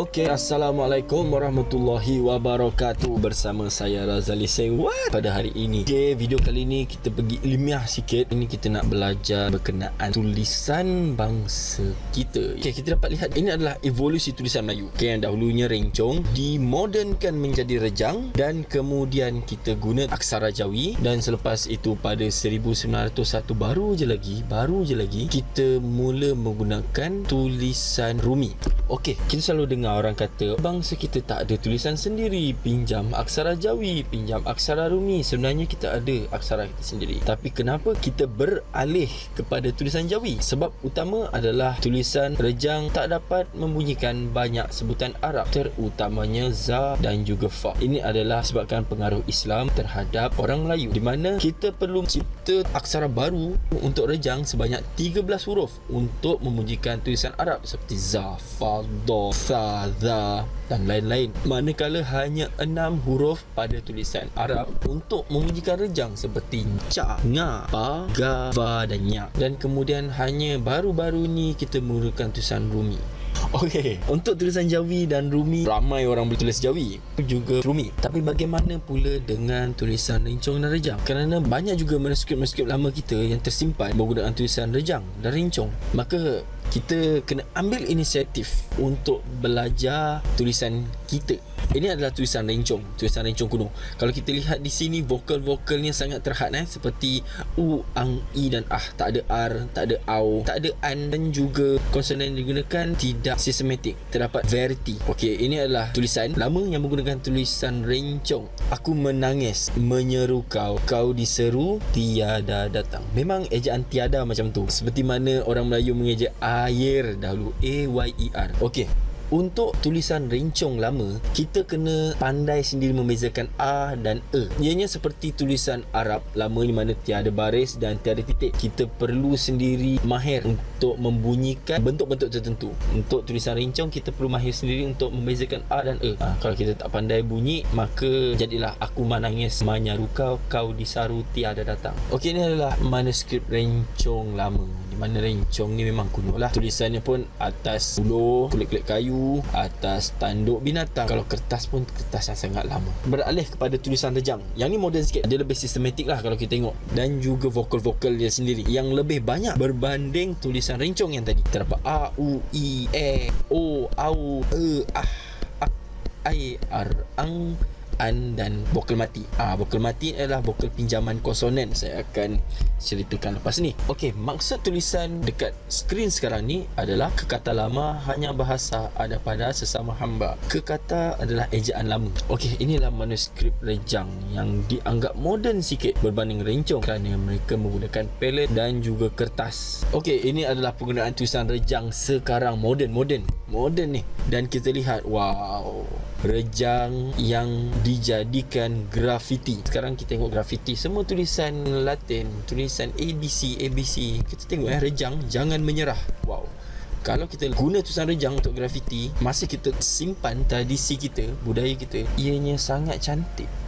Okey, Assalamualaikum warahmatullahi wabarakatuh. Bersama saya Razali Sewat Pada hari ini. Okey, video kali ini kita pergi ilmiah sikit. Ini kita nak belajar berkenaan tulisan bangsa kita. Okey, kita dapat lihat. Ini adalah evolusi tulisan Melayu. Okey, yang dahulunya rencong Dimodernkan menjadi rejang Dan kemudian kita guna aksara Jawi. Dan selepas itu pada 1901 baru je lagi Baru je lagi Kita mula menggunakan tulisan Rumi Okey, kita selalu dengar orang kata bangsa kita tak ada tulisan sendiri, pinjam aksara Jawi, pinjam aksara Rumi. Sebenarnya kita ada aksara kita sendiri. Tapi kenapa kita beralih kepada tulisan Jawi? Sebab utama adalah tulisan rejang tak dapat membunyikan banyak sebutan Arab, terutamanya za dan juga fa. Ini adalah sebabkan pengaruh Islam terhadap orang Melayu di mana kita perlu cipta aksara baru untuk rejang sebanyak 13 huruf untuk membunyikan tulisan Arab seperti za, fa, do, sa, za dan lain-lain. Manakala hanya enam huruf pada tulisan Arab untuk membunyikan rejang seperti ca, nga, pa, ga, va dan nya. Dan kemudian hanya baru-baru ni kita menggunakan tulisan Rumi. Okey, untuk tulisan Jawi dan Rumi ramai orang boleh tulis Jawi juga Rumi. Tapi bagaimana pula dengan tulisan Rencong dan Rejang? Kerana banyak juga manuskrip-manuskrip lama kita yang tersimpan menggunakan tulisan Rejang dan Rencong. Maka kita kena ambil inisiatif untuk belajar tulisan kita. Ini adalah tulisan rencong, tulisan rencong kuno. Kalau kita lihat di sini vokal-vokalnya sangat terhad eh seperti u, ang, i dan ah. Tak ada r, tak ada au, tak ada an dan juga konsonan yang digunakan tidak sistematik. Terdapat verity. Okey, ini adalah tulisan lama yang menggunakan tulisan rencong. Aku menangis menyeru kau, kau diseru tiada datang. Memang ejaan tiada macam tu. Seperti mana orang Melayu mengeja air dahulu A Y E R. Okey, untuk tulisan rencong lama kita kena pandai sendiri membezakan a dan e. Ianya seperti tulisan Arab lama di mana tiada baris dan tiada titik. Kita perlu sendiri mahir untuk membunyikan bentuk-bentuk tertentu. Untuk tulisan rencong kita perlu mahir sendiri untuk membezakan a dan e. Ha, kalau kita tak pandai bunyi maka jadilah aku menangis menyaru kau kau disaru tiada datang. Okey ini adalah manuskrip rencong lama mana rencong ni memang kuno lah tulisannya pun atas buluh kulit-kulit kayu atas tanduk binatang kalau kertas pun kertas yang sangat lama beralih kepada tulisan rejang yang ni moden sikit dia lebih sistematik lah kalau kita tengok dan juga vokal-vokal dia sendiri yang lebih banyak berbanding tulisan rencong yang tadi terdapat a u i e o au e ah ak ai ar ang an dan vokal mati. Ah, vokal mati adalah vokal pinjaman konsonan. Saya akan ceritakan lepas ni. Okey, maksud tulisan dekat skrin sekarang ni adalah kekata lama hanya bahasa ada pada sesama hamba. Kekata adalah ejaan lama. Okey, inilah manuskrip rejang yang dianggap moden sikit berbanding rencong kerana mereka menggunakan pelet dan juga kertas. Okey, ini adalah penggunaan tulisan rejang sekarang moden moden. Ni. Dan kita lihat, wow, rejang yang dijadikan grafiti. Sekarang kita tengok grafiti semua tulisan Latin, tulisan ABC, ABC. Kita tengok eh rejang jangan menyerah. Wow. Kalau kita guna tulisan rejang untuk grafiti, masih kita simpan tradisi kita, budaya kita, ianya sangat cantik.